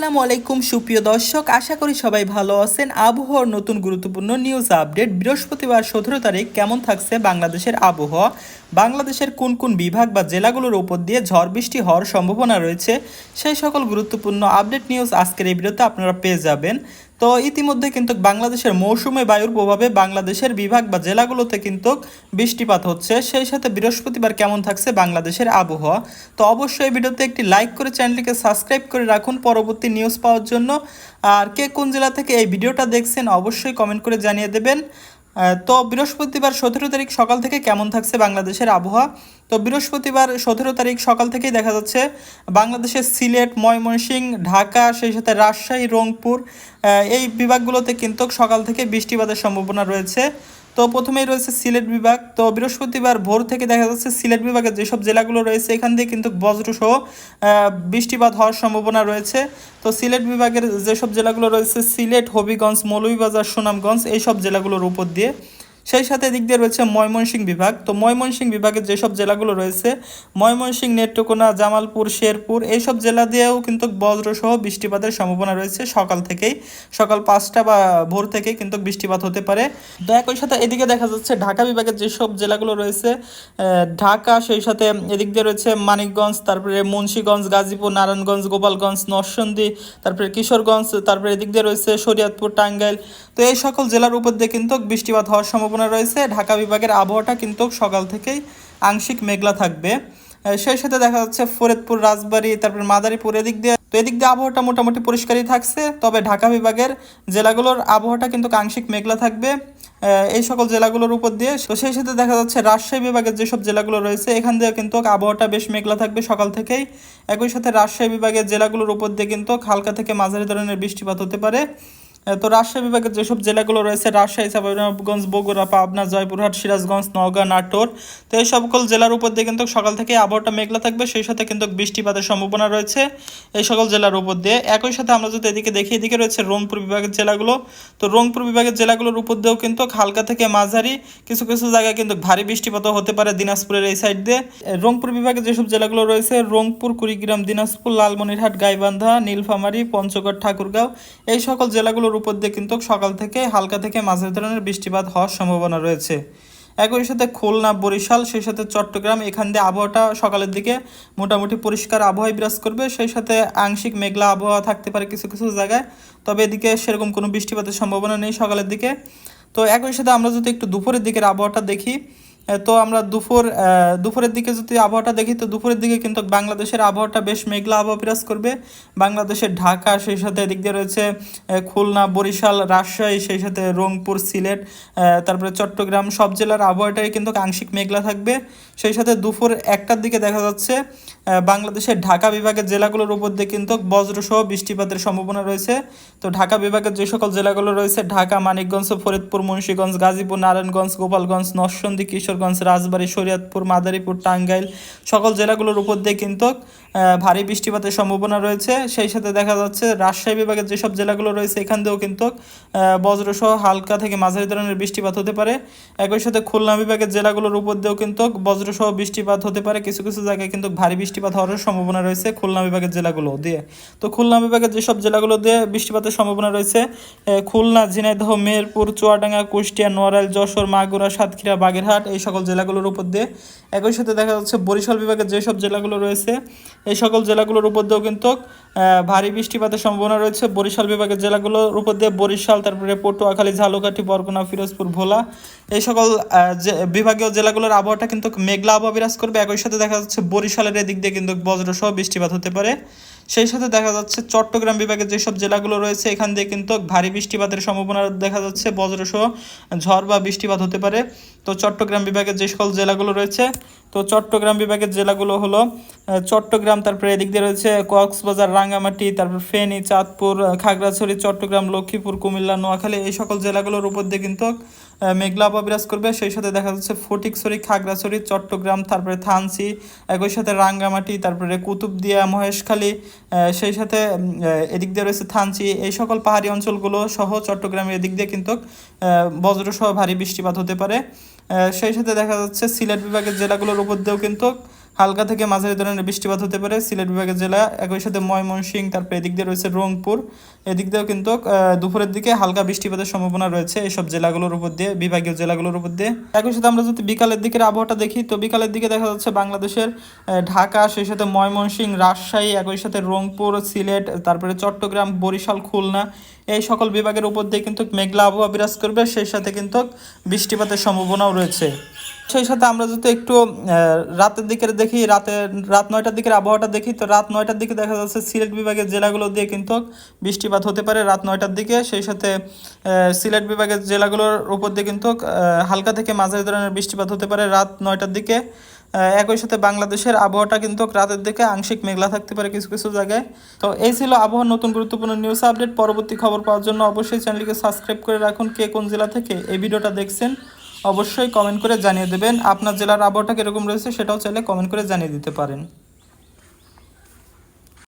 আসসালামু আলাইকুম, সুপ্রিয় দর্শক। আশা করি সবাই ভালো আছেন। আবহাওয়ার নতুন গুরুত্বপূর্ণ নিউজ আপডেট বৃহস্পতিবার সতেরো তারিখ কেমন থাকছে বাংলাদেশের আবহাওয়া? বাংলাদেশের কোন কোন বিভাগ বা জেলাগুলোর উপর দিয়ে ঝড় বৃষ্টি হওয়ার সম্ভাবনা রয়েছে? সেই সকল গুরুত্বপূর্ণ আপডেট নিউজ আজকের এই ভিডিওতে আপনারা পেয়ে যাবেন। তো ইতিমধ্যে কিন্তু বাংলাদেশের মৌসুমে বায়ুর প্রভাবে বাংলাদেশের বিভাগ বা জেলাগুলোতে কিন্তু বৃষ্টিপাত হচ্ছে। সেই সাথে বৃহস্পতিবার কেমন থাকছে বাংলাদেশের আবহাওয়া? তো অবশ্যই ভিডিওতে একটি লাইক করে চ্যানেলটিকে সাবস্ক্রাইব করে রাখুন পরবর্তী নিউজ পাওয়ার জন্য। আর কে কোন জেলা থেকে এই ভিডিওটা দেখছেন অবশ্যই কমেন্ট করে জানিয়ে দেবেন। তো বৃহস্পতিবার সতেরো তারিখ সকাল থেকে কেমন থাকছে বাংলাদেশের আবহাওয়া? তো বৃহস্পতিবার সতেরো তারিখ সকাল থেকেই দেখা যাচ্ছে বাংলাদেশের সিলেট, ময়মনসিংহ, ঢাকা, সেই সাথে রাজশাহী, রংপুর এই বিভাগগুলোতে কিন্তু সকাল থেকে বৃষ্টিপাতের সম্ভাবনা রয়েছে। তো প্রথমেই রয়েছে সিলেট বিভাগ। তো বৃহস্পতিবার ভোর থেকে দেখা যাচ্ছে সিলেট বিভাগের যেসব জেলাগুলো রয়েছে, এখান থেকে কিন্তু বজ্রসহ বৃষ্টিপাত হওয়ার সম্ভাবনা রয়েছে। তো সিলেট বিভাগের যেসব জেলাগুলো রয়েছে, সিলেট, হবিগঞ্জ, মৌলভীবাজার, সুনামগঞ্জ, এইসব জেলাগুলোর উপর দিয়ে সেই সাথে এদিক দিয়ে রয়েছে ময়মনসিংহ বিভাগ। তো ময়মনসিংহ বিভাগের যেসব জেলাগুলো রয়েছে, ময়মনসিংহ, নেত্রকোনা, জামালপুর, শেরপুর, এইসব জেলা দিয়েও কিন্তু বজ্রসহ বৃষ্টিপাতের সম্ভাবনা রয়েছে সকাল থেকেই। সকাল পাঁচটা বা ভোর থেকেই কিন্তু বৃষ্টিপাত হতে পারে। তো একই সাথে এদিকে দেখা যাচ্ছে ঢাকা বিভাগের যেসব জেলাগুলো রয়েছে ঢাকা, সেই সাথে এদিক দিয়ে রয়েছে মানিকগঞ্জ, তারপরে মুন্সীগঞ্জ, গাজীপুর, নারায়ণগঞ্জ, গোপালগঞ্জ নরসন্দী তারপরে কিশোরগঞ্জ, তারপরে এদিক দিয়ে রয়েছে শরীয়তপুর, টাঙ্গাইল। তো এই সকল জেলার উপর দিয়ে কিন্তু বৃষ্টিপাত হওয়ার সম্ভাবনা রয়েছে। ঢাকা বিভাগের আবহাওয়াটা কিন্তু সকাল থেকেই আংশিক মেঘলা থাকবে। সেই সাথে দেখা যাচ্ছে ফরিদপুর, রাজবাড়ী, তারপর মাদারীপুর এদিক দিয়ে। তো এদিক দিয়ে আবহাওয়াটা মোটামুটি পরিষ্কারই থাকছে। তবে ঢাকা বিভাগের জেলাগুলোর আবহাওয়াটা কিন্তু আংশিক মেঘলা থাকবে। এই সকল জেলাগুলোর উপর দিয়ে। তো সেই সাথে দেখা যাচ্ছে রাজশাহী বিভাগের যেসব জেলাগুলো রয়েছে, এখান দিয়ে কিন্তু আবহাওয়াটা বেশ মেঘলা থাকবে সকাল থেকেই। একই সাথে রাজশাহী বিভাগের জেলাগুলোর উপর দিয়ে কিন্তু হালকা থেকে মাঝারি ধরনের বৃষ্টিপাত হতে পারে। তো রাজশাহী বিভাগের যেসব জেলাগুলো রয়েছে, রাজশাহী চাঁপাইনবাবগঞ্জ বগুড়া, পাবনা, জয়পুরহাট, সিরাজগঞ্জ, নওগাঁ, নাটোর, তো এই সকল জেলার উপর দিয়ে কিন্তু সকাল থেকে আবহাওয়াটা মেঘলা থাকবে। সেই সাথে কিন্তু বৃষ্টিপাতের সম্ভাবনা রয়েছে এই সকল জেলার উপর দিয়ে। একই সাথে আমরা যদি এদিকে দেখি, এদিকে রয়েছে রংপুর বিভাগের জেলাগুলো। তো রংপুর বিভাগের জেলাগুলোর উপর দিয়েও কিন্তু হালকা থেকে মাঝারি কিছু কিছু জায়গায় কিন্তু ভারী বৃষ্টিপাতও হতে পারে দিনাজপুরের এই সাইড দিয়ে। রংপুর বিভাগের যেসব জেলাগুলো রয়েছে, রংপুর, কুড়িগ্রাম, দিনাজপুর, লালমনিরহাট, গাইবান্ধা, নীলফামারী, পঞ্চগড়, ঠাকুরগাঁও, এই সকল জেলাগুলোর উপর দিয়ে কিন্তু সকাল থেকে হালকা থেকে মাঝারি ধরনের বৃষ্টিপাত হওয়ার সম্ভাবনা রয়েছে। একই সাথে খুলনা, বরিশাল, সেই সাথে চট্টগ্রাম, এখান দিয়ে আবহাওয়াটা সকালের দিকে মোটামুটি পরিষ্কার আবহাওয়ায় বিরাজ করবে। সেই সাথে আংশিক মেঘলা আবহাওয়া থাকতে পারে কিছু কিছু জায়গায়। তবে এদিকে সেরকম কোনো বৃষ্টিপাতের সম্ভাবনা নেই সকালের দিকে। তো একই সাথে আমরা যদি একটু দুপুরের দিকের আবহাওয়াটা দেখি তো আমরা দুপুর দুপুরের দিকে যদি আবহাওয়াটা দেখি, তো দুপুরের দিকে কিন্তু বাংলাদেশের আবহাওয়াটা বেশ মেঘলা আবহাওয়া বিরাজ করবে। বাংলাদেশের ঢাকা, সেই সাথে এদিক দিয়ে রয়েছে খুলনা, বরিশাল, রাজশাহী, সেই সাথে রংপুর, সিলেট তারপরে চট্টগ্রাম, সব জেলার আবহাওয়াটাই কিন্তু আংশিক মেঘলা থাকবে। সেই সাথে দুপুর একটার দিকে দেখা যাচ্ছে বাংলাদেশের ঢাকা বিভাগের জেলাগুলোর উপর দিয়ে কিন্তু বজ্রসহ বৃষ্টিপাতের সম্ভাবনা রয়েছে। তো ঢাকা বিভাগের যে সকল জেলাগুলো রয়েছে, ঢাকা, মানিকগঞ্জ, ফরিদপুর, মুন্সীগঞ্জ, গাজীপুর, নারায়ণগঞ্জ, গোপালগঞ্জ নরসন্দী কিশোরগঞ্জ রাজবাড়ী, শরীয়তপুর, মাদারীপুর, টাঙ্গাইল সকল জেলাগুলোর উপর দিয়ে কিন্তু ভারী বৃষ্টিপাতের সম্ভাবনা রয়েছে। সেই সাথে দেখা যাচ্ছে রাজশাহী বিভাগের যেসব জেলাগুলো রয়েছে, এখান দিয়েও কিন্তু বজ্রসহ হালকা থেকে মাঝারি ধরনের বৃষ্টিপাত হতে পারে। একই সাথে খুলনা বিভাগের জেলাগুলোর উপর দিয়েও কিন্তু বজ্রসহ বৃষ্টিপাত হতে পারে। কিছু কিছু জায়গায় কিন্তু ভারী বৃষ্টিপাত হওয়ার সম্ভাবনা রয়েছে খুলনা বিভাগের জেলাগুলো দিয়ে। তো খুলনা বিভাগের যেসব জেলাগুলো দিয়ে বৃষ্টিপাতের সম্ভাবনা রয়েছে খুলনা, ঝিনাইদহ, মেহেরপুর, চুয়াডাঙ্গা, কুষ্টিয়া নোয়ারাইল যশোর, মাগুরা, সাতক্ষীরা, বাগেরহাট এই সকল জেলাগুলোর উপর দিয়ে। একই সাথে দেখা যাচ্ছে বরিশাল বিভাগের যেসব জেলাগুলো রয়েছে, এই সকল জেলাগুলোর উপর দিয়েও কিন্তু ভারী বৃষ্টিপাতের সম্ভাবনা রয়েছে। বরিশাল বিভাগের জেলাগুলোর উপর দিয়ে বরিশাল, তারপরে পটুয়াখালী, ঝালকাঠি, বরগুনা, ফিরোজপুর, ভোলা, এই সকল বিভাগীয় জেলাগুলোর আবহাওয়াটা কিন্তু মেঘলা আবহাওয়া বিরাজ করবে। একই সাথে দেখা যাচ্ছে বরিশালের এদিক দিয়ে কিন্তু বজ্রসহ বৃষ্টিপাত হতে পারে। সেই সাথে দেখা যাচ্ছে চট্টগ্রাম বিভাগের যেসব জেলাগুলো রয়েছে, এখান দিয়ে কিন্তু ভারী বৃষ্টিপাতের সম্ভাবনা দেখা যাচ্ছে। বজ্রসহ ঝড় বা বৃষ্টিপাত হতে পারে। তো চট্টগ্রাম বিভাগের যে সকল জেলাগুলো রয়েছে, তো চট্টগ্রাম বিভাগের জেলাগুলো হলো চট্টগ্রাম, তারপরে এদিক দিয়ে রয়েছে কক্সবাজার, রাঙ্গামাটি, তারপর ফেনী, চাঁদপুর খাগড়াছড়ি, চট্টগ্রাম, লক্ষ্মীপুর, কুমিল্লা, নোয়াখালী, এই সকল জেলাগুলোর উপর দিয়ে কিন্তু মেঘলা বিরাজ করবে। সেই সাথে দেখা যাচ্ছে ফটিকছড়ি, খাগড়াছড়ি, চট্টগ্রাম, তারপরে থানসি, একই সাথে রাঙ্গামাটি, তারপরে কুতুবদিয়া, মহেশখালী সেই সাথে এদিক দিয়ে রয়েছে থানচি এই সকল পাহাড়ি অঞ্চলগুলো সহ চট্টগ্রামের এদিক দিয়ে কিন্তু বজ্রসহ ভারী বৃষ্টিপাত হতে পারে। সেই সাথে দেখা যাচ্ছে সিলেট বিভাগের জেলাগুলোর উপর দিয়েও কিন্তু হালকা থেকে মাঝারি ধরনের বৃষ্টিপাত হতে পারে। সিলেট বিভাগের জেলা একই সাথে ময়মনসিং তারপরে এদিক দিয়ে রয়েছে রংপুর। এদিক দিয়েও কিন্তু দুপুরের দিকে হালকা বৃষ্টিপাতের সম্ভাবনা রয়েছে এইসব জেলাগুলোর উপর দিয়ে, বিভাগীয় জেলাগুলোর উপর দিয়ে। একই সাথে আমরা যদি বিকালের দিকের আবহাওয়াটা দেখি, তো বিকালের দিকে দেখা যাচ্ছে বাংলাদেশের ঢাকা, সেই সাথে ময়মনসিং রাজশাহী, একই সাথে রংপুর, সিলেট, তারপরে চট্টগ্রাম, বরিশাল, খুলনা, এই সকল বিভাগের উপর দিয়ে কিন্তু মেঘলা আবহাওয়া বিরাজ করবে। সেই সাথে কিন্তু বৃষ্টিপাতের সম্ভাবনাও রয়েছে। সেই সাথে আমরা যদি একটু রাতের দিকে দেখি, রাতে, রাত নয়টার দিকের আবহাওয়াটা দেখি, তো রাত নয়টার দিকে দেখা যাচ্ছে সিলেট বিভাগের জেলাগুলো দিয়ে কিন্তু বৃষ্টিপাত হতে পারে রাত নয়টার দিকে। সেই সাথে সিলেট বিভাগের জেলাগুলোর উপর দিয়ে কিন্তু হালকা থেকে মাঝারি ধরনের বৃষ্টিপাত হতে পারে রাত নয়টার দিকে। একই সাথে বাংলাদেশের আবহাওয়াটা কিন্তু রাতের দিকে আংশিক মেঘলা থাকতে পারে কিছু কিছু জায়গায়। তো এই ছিল আবহাওয়ার নতুন গুরুত্বপূর্ণ নিউজ আপডেট পরবর্তী খবর পাওয়ার জন্য অবশ্যই চ্যানেলকে সাবস্ক্রাইব করে রাখুন। কে কোন জেলা থেকে এই ভিডিওটা দেখছেন অবশ্যই কমেন্ট করে জানিয়ে দেবেন। আপনার জেলার আবহাওয়াটা কীরকম রয়েছে সেটাও চাইলে কমেন্ট করে জানিয়ে দিতে পারেন।